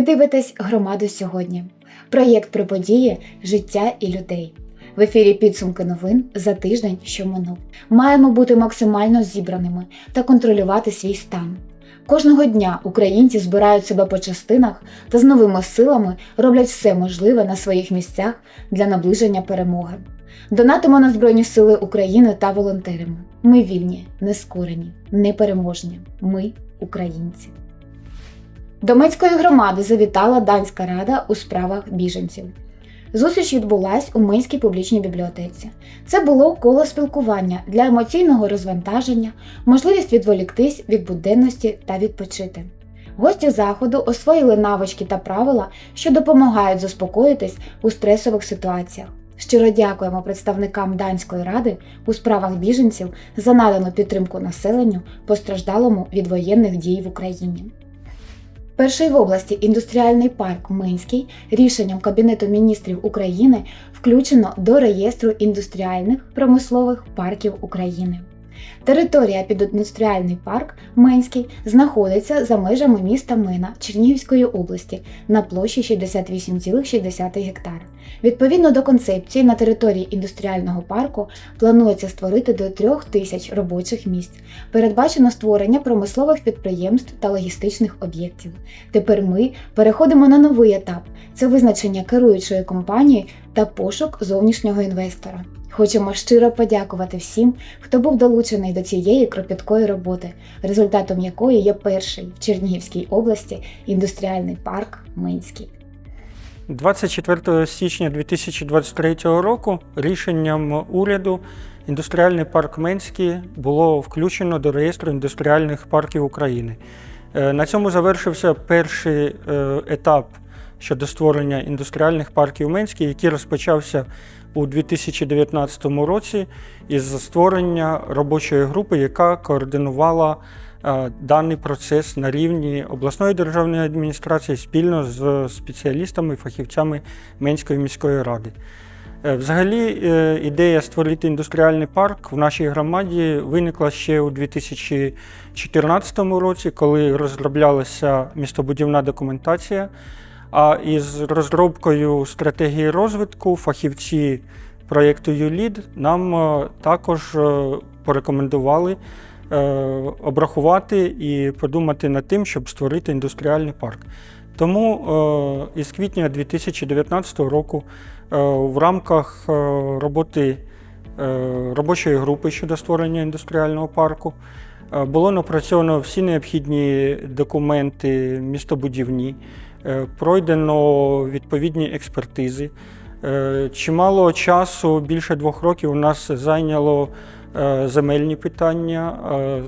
Ви дивитесь громаду сьогодні. Проєкт про події, життя і людей. В ефірі підсумки новин за тиждень, що минув. Маємо бути максимально зібраними та контролювати свій стан. Кожного дня українці збирають себе по частинах та з новими силами роблять все можливе на своїх місцях для наближення перемоги. Донатимо на Збройні Сили України та волонтеримо. Ми вільні, нескорені, непереможні. Ми українці. До Мецької громади завітала Данська рада у справах біженців. Зустріч відбулась у Минській публічній бібліотеці. Це було коло спілкування для емоційного розвантаження, можливість відволіктись від буденності та відпочити. Гості заходу освоїли навички та правила, що допомагають заспокоїтись у стресових ситуаціях. Щиро дякуємо представникам Данської ради у справах біженців за надану підтримку населенню, постраждалому від воєнних дій в Україні. Перший в області індустріальний парк Минський рішенням Кабінету міністрів України включено до реєстру індустріальних промислових парків України. Територія під індустріальний парк Минський знаходиться за межами міста Мина Чернігівської області на площі 68,6 гектара. Відповідно до концепції, на території індустріального парку планується створити до 3 тисяч робочих місць. Передбачено створення промислових підприємств та логістичних об'єктів. Тепер ми переходимо на новий етап: це визначення керуючої компанії та пошук зовнішнього інвестора. Хочемо щиро подякувати всім, хто був долучений до цієї кропіткої роботи, результатом якої є перший в Чернігівській області індустріальний парк Минський. 24 січня 2023 року рішенням уряду індустріальний парк Менський було включено до реєстру індустріальних парків України. Е, На цьому завершився перший е, етап щодо створення індустріальних парків Менський, який розпочався у 2019 році із створення робочої групи, яка координувала е, даний процес на рівні обласної державної адміністрації спільно з спеціалістами, фахівцями Менської міської ради. Е, Взагалі, е, ідея створити індустріальний парк в нашій громаді виникла ще у 2014 році, коли розроблялася містобудівна документація. А із розробкою стратегії розвитку фахівці проєкту ЮЛІД нам е, також е, порекомендували е, обрахувати і подумати над тим, щоб створити індустріальний парк. Тому із квітня 2019 року в рамках роботи робочої групи щодо створення індустріального парку було напрацьовано всі необхідні документи містобудівні. Е, Пройдено відповідні експертизи. Е, Чимало часу, більше двох років, у нас зайняло е, земельні питання,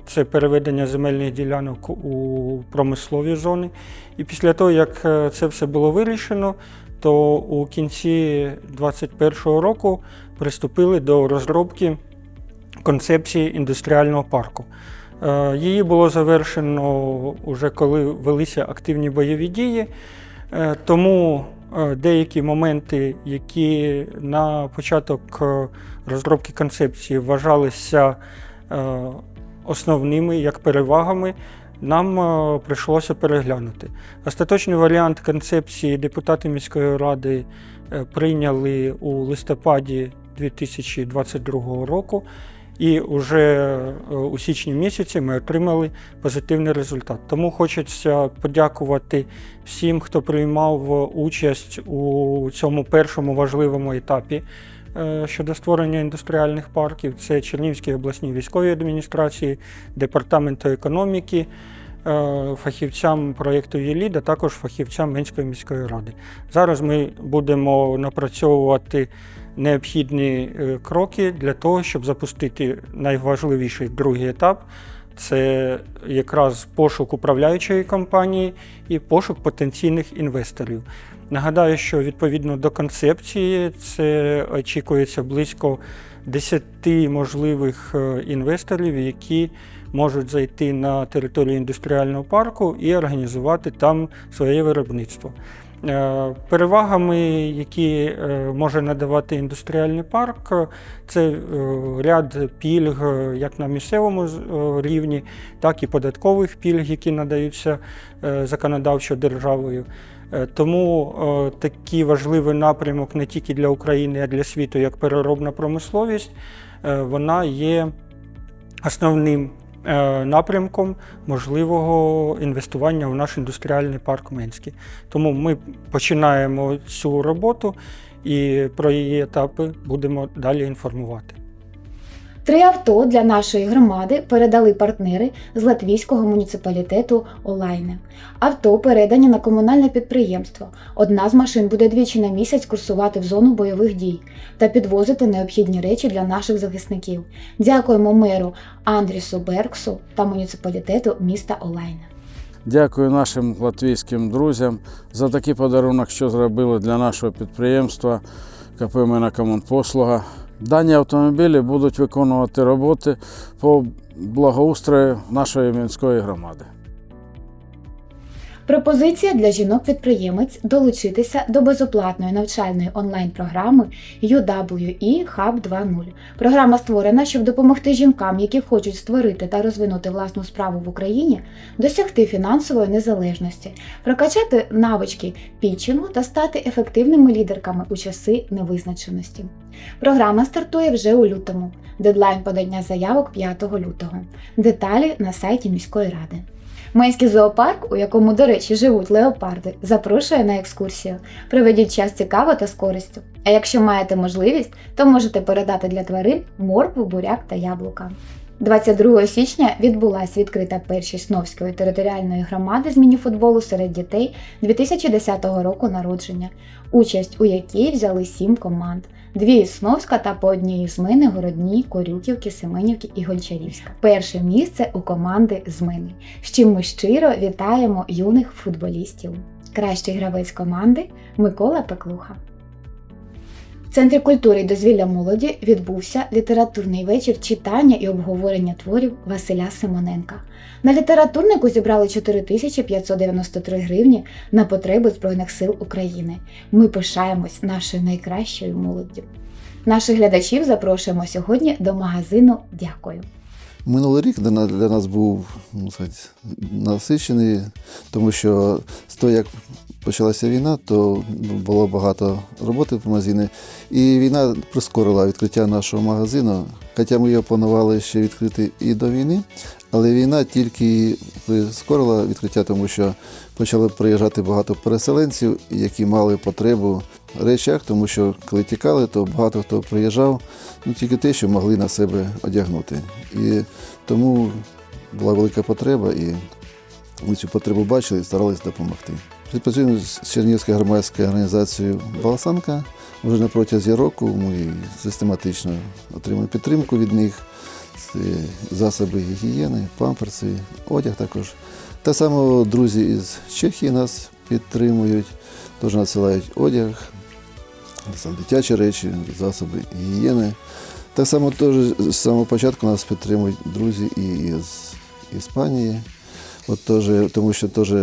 це переведення земельних ділянок у промислові зони. І після того, як це все було вирішено, то у кінці 2021 року приступили до розробки концепції індустріального парку. Е, Її було завершено уже коли велися активні бойові дії, Е, тому е, деякі моменти, які на початок розробки концепції вважалися основними як перевагами, нам прийшлося переглянути. Остаточний варіант концепції депутати міської ради прийняли у листопаді 2022 року. І вже е, у січні місяці ми отримали позитивний результат. Тому хочеться подякувати всім, хто приймав участь у цьому першому важливому етапі е, щодо створення індустріальних парків. Це Чернігівській обласній військовій адміністрації, департаменту економіки, е, фахівцям проєкту ЄЛІД, а також фахівцям Менської міської ради. Зараз ми будемо напрацьовувати необхідні е, кроки для того, щоб запустити найважливіший другий етап. Це якраз пошук управляючої компанії і пошук потенційних інвесторів. Нагадаю, що відповідно до концепції це очікується близько 10 можливих е, інвесторів, які можуть зайти на територію індустріального парку і організувати там своє виробництво. Е, Перевагами, які е, може надавати індустріальний парк, це е, ряд пільг як на місцевому рівні, так і податкових пільг, які надаються законодавчо державою. Тому такий важливий напрямок не тільки для України, а для світу, як переробна промисловість, вона є основним напрямком можливого інвестування в наш індустріальний парк Менський. Тому ми починаємо цю роботу і про її етапи будемо далі інформувати. Три авто для нашої громади передали партнери з латвійського муніципалітету Олайне. Авто передані на комунальне підприємство. Одна з машин буде двічі на місяць курсувати в зону бойових дій та підвозити необхідні речі для наших захисників. Дякуємо меру Андрісу Берксу та муніципалітету міста Олайне. Дякую нашим латвійським друзям за такий подарунок, що зробили для нашого підприємства КП «Мина Комунпослуга». Дані автомобілі будуть виконувати роботи по благоустрою нашої міської громади. Пропозиція для жінок-підприємець долучитися до безоплатної навчальної онлайн-програми UWE Hub 2.0. Програма створена, щоб допомогти жінкам, які хочуть створити та розвинути власну справу в Україні, досягти фінансової незалежності, прокачати навички пітчингу та стати ефективними лідерками у часи невизначеності. Програма стартує вже у лютому. Дедлайн подання заявок 5 лютого. Деталі на сайті міської ради. Менський зоопарк, у якому, до речі, живуть леопарди, запрошує на екскурсію. Проведіть час цікаво та з користю. А якщо маєте можливість, то можете передати для тварин моркву, буряк та яблука. 22 січня відбулася відкрита першість Сновської територіальної громади з мініфутболу серед дітей 2010 року народження, участь у якій взяли сім команд. Дві Існовська Сновська та по одній з Мини, Городні, Корюківки, Семенівки і Гончарівська. Перше місце у команди з Мини, з чим ми щиро вітаємо юних футболістів. Кращий гравець команди Микола Пеклуха. В Центрі культури і дозвілля молоді відбувся літературний вечір читання і обговорення творів Василя Симоненка. На літературнику зібрали 4593 гривні на потреби Збройних сил України. Ми пишаємось нашою найкращою молоддю. Наших глядачів запрошуємо сьогодні до магазину Дякую. Минулий рік для нас, був ну, сказати, насичений, тому що з того, як почалася війна, то було багато роботи в магазині. І війна прискорила відкриття нашого магазину. Хоча ми його планували ще відкрити і до війни, але війна тільки прискорила відкриття, тому що почали приїжджати багато переселенців, які мали потребу речах, тому що коли тікали, то багато хто приїжджав, ну тільки те, що могли на себе одягнути. І тому була велика потреба, і ми цю потребу бачили і старалися допомогти. Співпрацюємо з Чернігівською громадською організацією Баласанка. Вже на протязі року ми систематично отримуємо підтримку від них. Це засоби гігієни, памперси, одяг також. Так само друзі із Чехії нас підтримують, теж надсилають одяг, дитячі речі, засоби гігієни. Так само теж з самого початку нас підтримують друзі і з Іспанії. От теж, тому що теж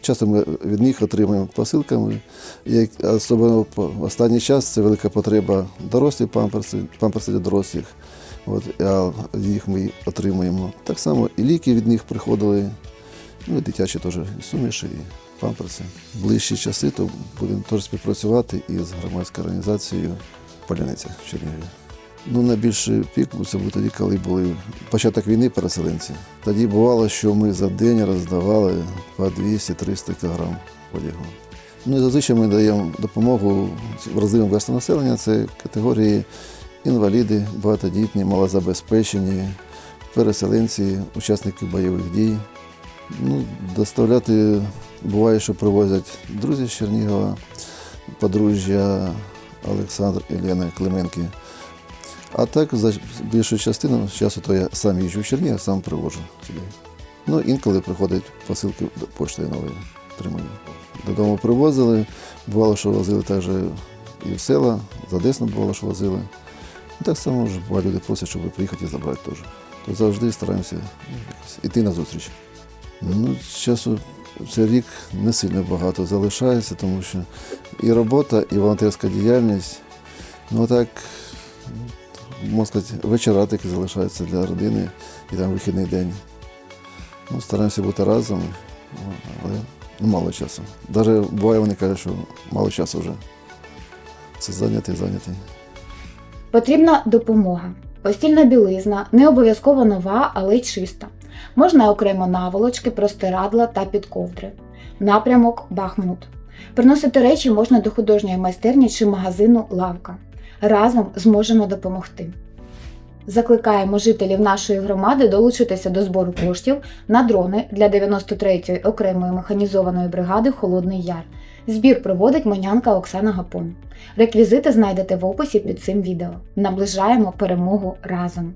часто ми від них отримуємо посилками. Як особливо по останній час це велика потреба дорослі памперси, памперси для дорослих. От, а них ми отримуємо. Так само і ліки від них приходили, ну і дитячі теж і суміші, памперси. Ближчі часи то будемо теж співпрацювати із громадською організацією Поляниця в Чернігові. Ну, найбільший пік це був тоді, коли були початок війни переселенці. Тоді бувало, що ми за день роздавали по 200-300 кг одягу. Ну і зазвичай ми даємо допомогу вразливим верствам населення. Це категорії інваліди, багатодітні, малозабезпечені, переселенці, учасники бойових дій. Ну, доставляти буває, що привозять друзі з Чернігова, подружжя Олександр і Лена Клименки. А так, за більшу частину часу то я сам їжджу в Чернігів, сам привожу сюди. Ну, інколи приходять посилки поштою нової отримую. Додому привозили, бувало, що возили також і в села, за Десну бувало, що возили. Так само ж буває, люди просять, щоб приїхати і забрати теж. То завжди стараємося ну, іти на зустріч. Ну, часу цей рік не сильно багато залишається, тому що і робота, і волонтерська діяльність. Ну так, можна сказати, вечора таки залишаються для родини і там вихідний день. Ну, стараємося бути разом, але Ну, мало часу. Навіть буває, вони кажуть, що мало часу вже. Це зайнятий, зайнятий. Потрібна допомога. Постільна білизна, не обов'язково нова, але й чиста. Можна окремо наволочки, простирадла та підковдри. Напрямок Бахмут. Приносити речі можна до художньої майстерні чи магазину Лавка. Разом зможемо допомогти. Закликаємо жителів нашої громади долучитися до збору коштів на дрони для 93-ї окремої механізованої бригади Холодний Яр. Збір проводить монянка Оксана Гапон. Реквізити знайдете в описі під цим відео. Наближаємо перемогу разом.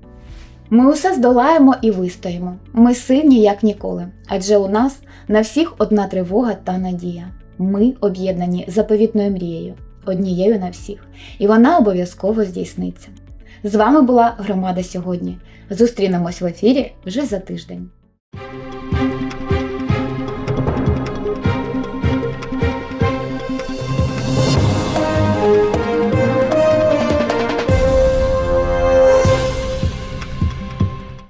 Ми усе здолаємо і вистоїмо. Ми сильні як ніколи, адже у нас на всіх одна тривога та надія. Ми об'єднані заповітною мрією, однією на всіх, і вона обов'язково здійсниться. З вами була громада сьогодні. Зустрінемось в ефірі вже за тиждень.